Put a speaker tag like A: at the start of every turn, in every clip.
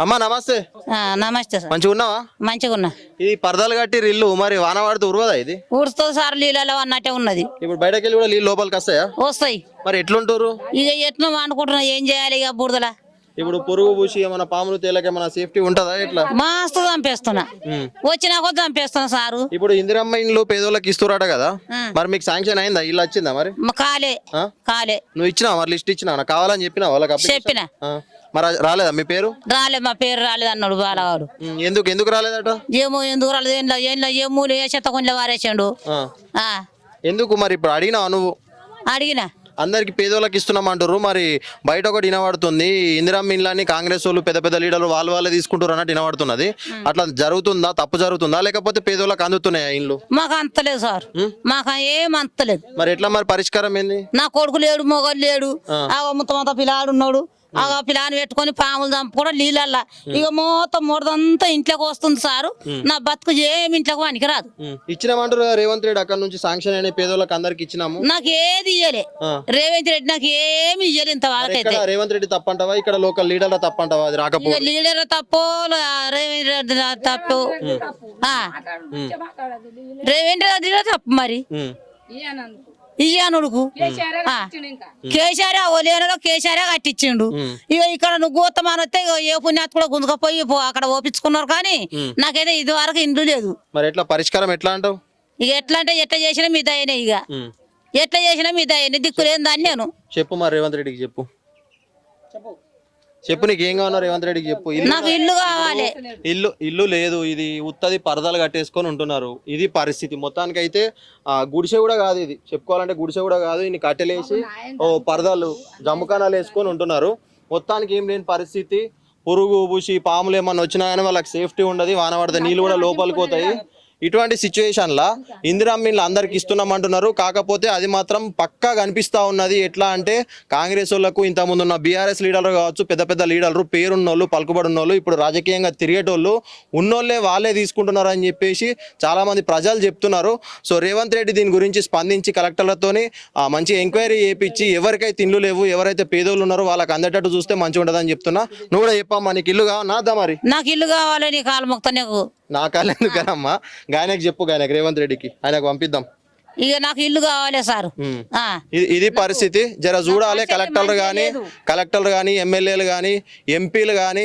A: అమ్మా నమస్తే.
B: ఆ, నమస్తే సార్.
A: మంచిగా ఉన్నావా?
B: మంచిగా ఉన్నా.
A: ఇది పరదాలు కట్టి ఇల్లు మరి వాన పడితే ఉరవదా ఇది?
B: ఊడుస్తుంది సార్ నీళ్ళలో అన్నట్టే ఉన్నది.
A: ఇప్పుడు బయటకు వెళ్ళి కూడా నీళ్ళు లోపలికి వస్తాయా?
B: వస్తాయి.
A: మరి ఎట్లుంటారు?
B: ఇక ఎట్లా అనుకుంటున్నా ఏం చేయాలి ఇక బురదల
A: ఇప్పుడు పురుగు పూసి ఏమైనా పాములు తేలక ఏమైనా సేఫ్టీ ఉంటుందా ఎట్లా?
B: మస్తు చంపేస్తున్నా.
A: ఉమ్.
B: వచ్చినా కొద్ది చంపేస్తున్నా సారు.
A: ఇప్పుడు ఇందిరమ్మ ఇండ్లు పేదోళ్ళకి ఇస్తున్నారట కదా. మరి మీకు శాంక్షన్ అయిందా? ఇల్లు వచ్చిందా మరి?
B: మ- కాలే.
A: ఆ?
B: కాలే.
A: నువ్వు ఇచ్చినావా? మరి లిస్ట్ ఇచ్చినావా? నాకు కావాలని చెప్పినావా వాళ్ళకి application?
B: చెప్పిన
A: ఆ. మరి రాలేదా? మీ పేరు?
B: రాలే మా పేరు రాలేదు అన్నాడు బాలగాడు.
A: ఎందుకు ఎందుకు రాలేదట?
B: ఏమో ఎందుకు రాలేదు ఏ మూలు ఏ చెత్త కొంచెం వారేసాడు.
A: ఎందుకు మరి ఇప్పుడు అడిగినావా నువ్వు?
B: అడిగిన.
A: అందరికి పేదోళ్ళకి ఇస్తున్నామంటారు మరి బయట ఒకటి వినబడుతుంది ఇందిరమ్మ ఇండ్లని కాంగ్రెస్ వాళ్ళు పెద్ద పెద్ద లీడర్లు వాళ్ళు వాళ్ళే తీసుకుంటారు అన్నట్టు వినబడుతున్నది. అట్లా జరుగుతుందా తప్పు జరుగుతుందా లేకపోతే పేదోళ్ళకి అందుతున్నాయా ఇండ్లు?
B: మాకు అంతలేదు సార్. మాకు ఏం అంతలేదు.
A: మరి ఎట్లా మరి పరిష్కారం ఏంది?
B: నా కొడుకు లేడు మొగలు లేడు. ఆ. మొత్తం అంతా పిల్లాడు ఉన్నాడు ఆ పిల్లాని పెట్టుకొని పాములు చంపుకోవడం నీళ్ళల్లా. ఇక మొత్తం మూడదంతా ఇంట్లోకి వస్తుంది సారు. నా బతుకు ఏమి ఇంట్లోకి వానికి రాదు.
A: ఉమ్. ఇచ్చినామంటారు రేవంత్ రెడ్డి అక్కడ నుంచి శాంక్షన్ అయిన పేదోళ్ళకి అందరికి ఇచ్చినాము.
B: నాకు ఏది ఇయ్యలే. రేవంత్ రెడ్డి నాకు ఏమి ఇయ్యలే ఇంత
A: ఇక్కడ రేవంత్ రెడ్డి తప్పంటావా? ఇక్కడ లోకల్ లీడర్ల తప్పంటావా? అది రాకపో
B: ఇక లీడర్ తప్పు రేవంత్ రెడ్డి తప్పు. ఆ. రేవంత్ రెడ్డి తప్పు మరి. ఇయ్యానుడుకు. కేసీఆర్ ఒలేనలో కేసీఆర్ కట్టించిండు. ఇక ఇక్కడ నువ్వు గోతమాన వస్తే ఏ పుణ్యాత్ కూడా గుంజుకపోయి పో- అక్కడ ఓపించుకున్నారు కానీ నాకైతే ఇది వరకు ఇండ్లు లేదు.
A: మరి ఎట్లా పరిష్కారం ఎట్లా అంటావు?
B: ఇక ఎట్లా అంటే ఎట్లా చేసినా మీ దయనే ఇక. ఎట్లా చేసినా మీ దయనే దిక్కులేని దాన్ని నేను.
A: చెప్పు మరి రేవంత్ రెడ్డికి చెప్పు. చెప్పు. నీకు ఏం కావాలో రేవంత్ రెడ్డికి చెప్పు. ఇల్లు
B: నాకు ఇల్లు కావాలి.
A: ఇల్లు ఇల్లు లేదు. ఇది ఉత్తది పరదాలు కట్టేసుకొని ఉంటున్నారు. ఇది పరిస్థితి. మొత్తానికి అయితే ఆ, గుడిసె కూడా కాదు ఇది. చెప్పుకోవాలంటే గుడిసె కూడా కాదు. ఇన్ని కట్టెలేసి ఓ పరదాలు జమ్ముకానాలు వేసుకొని ఉంటున్నారు. మొత్తానికి ఏం లేని పరిస్థితి. పురుగు పూసి పాములు ఏమన్నా వచ్చినా కానీ వాళ్ళకి సేఫ్టీ ఉండదు. వాన పడితే నీళ్ళు కూడా లోపలికి పోతాయి. ఇటువంటి సిచ్యువేషన్లా ఇందిరామిన్లు అందరికి ఇస్తున్నాం అంటున్నారు కాకపోతే అది మాత్రం పక్కా కనిపిస్తా ఉన్నది. ఎట్లా అంటే కాంగ్రెస్ వాళ్ళకు ఇంతకుముందు ఉన్న బీఆర్ఎస్ లీడర్లు కావచ్చు పెద్ద పెద్ద లీడర్లు పేరున్నోళ్ళు పలుకుబడి ఉన్నోళ్ళు ఇప్పుడు రాజకీయంగా తిరిగేటోళ్ళు ఉన్నోళ్ళే వాళ్ళే తీసుకుంటున్నారు అని చెప్పేసి చాలామంది ప్రజలు చెప్తున్నారు. సో రేవంత్ రెడ్డి దీని గురించి స్పందించి కలెక్టర్లతోని మంచి ఎంక్వైరీ చేయించి ఎవరికైతే ఇల్లు లేవు ఎవరైతే పేదోళ్ళు ఉన్నారో వాళ్ళకి అందేటట్టు చూస్తే మంచిగా ఉంటుందని చెప్తున్నా. నువ్వు కూడా చెప్పమ్మా నీకు ఇల్లు కావాలి మరి?
B: నాకు ఇల్లు కావాలి నీ కాలు మొక్త నీకు.
A: నా కాళ్ళు ఎందుకనమ్మా? గాయనకి చెప్పు గాయనకి రేవంత్ రెడ్డికి. ఆయనకు పంపిద్దాం.
B: ఇక నాకు ఇల్లు కావాలి సారు.
A: ఇది పరిస్థితి. జర చూడాలి కలెక్టర్లు కానీ కలెక్టర్లు కానీ ఎమ్మెల్యేలు కానీ ఎంపీలు కానీ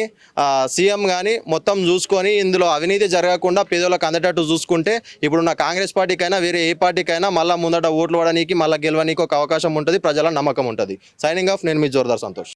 A: సీఎం కానీ మొత్తం చూసుకొని ఇందులో అవినీతి జరగకుండా పేదోళ్ళకి అందేటట్టు చూసుకుంటే ఇప్పుడున్న కాంగ్రెస్ పార్టీకైనా వేరే ఏ పార్టీకైనా మళ్ళీ ముందట ఓట్లు పడడానికి మళ్ళీ గెలవడానికి ఒక అవకాశం ఉంటుంది ప్రజల నమ్మకం ఉంటుంది. సైనింగ్ ఆఫ్ నేను మీ జోర్దార్ సంతోష్.